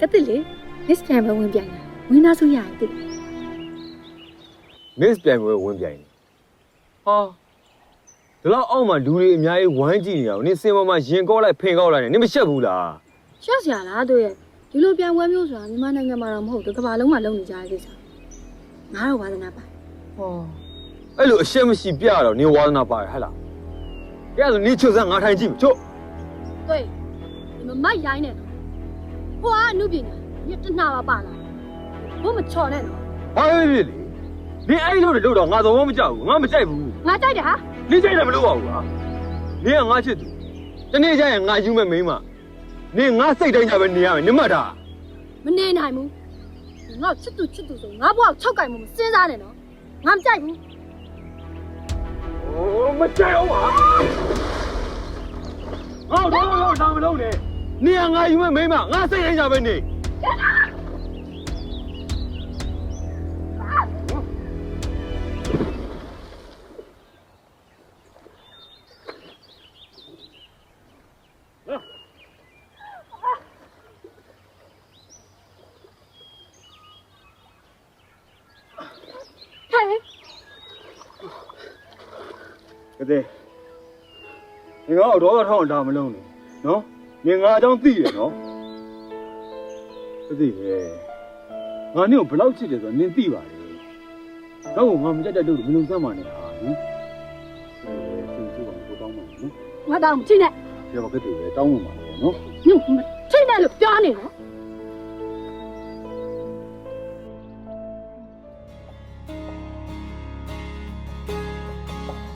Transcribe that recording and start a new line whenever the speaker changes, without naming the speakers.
ကတိလေ Miss ပြန်ပဲဝင်ပြိုင်တာဝင်သားစုရရင်တိ
Miss ပြန်ပွဲဝင်ပြိုင်တယ်ဟာဒီလောက်အောက်မှာလူတွေအများကြီးဝိုင်းကြည့်နေတာကိုနင်စင်ပေါ်မှာရင်ကောလိုက်ဖင်ကောက်လိုက်နေနင်မရှက်ဘူးလား
ရှက်စရာလားတို့ရဲ့ဒီလိုပြန်ပွဲမျိုးဆိုတာမြန်မာနိုင်ငံမှာတော့မဟုတ်ဘူးကမ္ဘာလုံးမှာလုပ်နေကြတဲ့ကိစ္စငါတော့ဝါသနာပါ
ဟောအဲ့လိုအရှက်မရှိပြတော့နင်ဝါသနာပါတယ်ဟဲ့လားကဲဆိုနင်ချွတ်စမ်းငါထိုင်ကြည့်မချွတ်
တွေ့ဒီမမိုက်ရိုင်းနဲ့တော့ ဟွာအမှုပညာညတနာပါပါလားဘို့မချော်နဲ့နော်
ဘာဖြစ်ဖြစ်လေနင်အဲ့ဒီလိုတွေလုပ်တော့ငါသဘောမကျဘူးငါမကြိုက်ဘူး
ငါကြိုက်တယ်ဟာ
နင်ကြိုက်တယ်မလုပ်ပါဘူးဟာနင်ကငါချစ်သူတနေ့ကျရင်ငါယူမဲ့မိန်းမနင်ငါစိတ်တိုင်းကြပဲနေရမယ်နင်မှတ်တာ
မနေနိုင်ဘူးငါချစ်သူချစ်သူဆိုငါဘွားကို၆ကြိုင်မှမစဉ်းစား
နဲ့နော်ငါမကြိုက်ဘူးโอ้ไม่ใจเอาว่ะเอาโดนโดนทําไม่ลงเนี่ย နင်ကငါယူမဲ့မိန်းမငါစိတ်တိုင်းကြပဲနေ
嘿，
ကတဲ့ငါတော့တော့ထောင်းတာမလုပ်နဲ့နော် ငင်ငါအကြောင်းသိရနော်သိတယ်ငါနင့်ကိုဘယ်လောက်ချစ်တယ်ဆိုတာနင်သိပါတယ်တော့ငါမကြက်တဲ့လို့မလုံစမ်းပါနဲ့ဟာနော်သူစုပါကိုတောင်းပါနော်
ငါတောင်းမချိနဲ့
ပြောပါခဲ့တယ်တောင်းပါပါနော်
ညှို့ချိနဲ့လို့ပြောနေနော်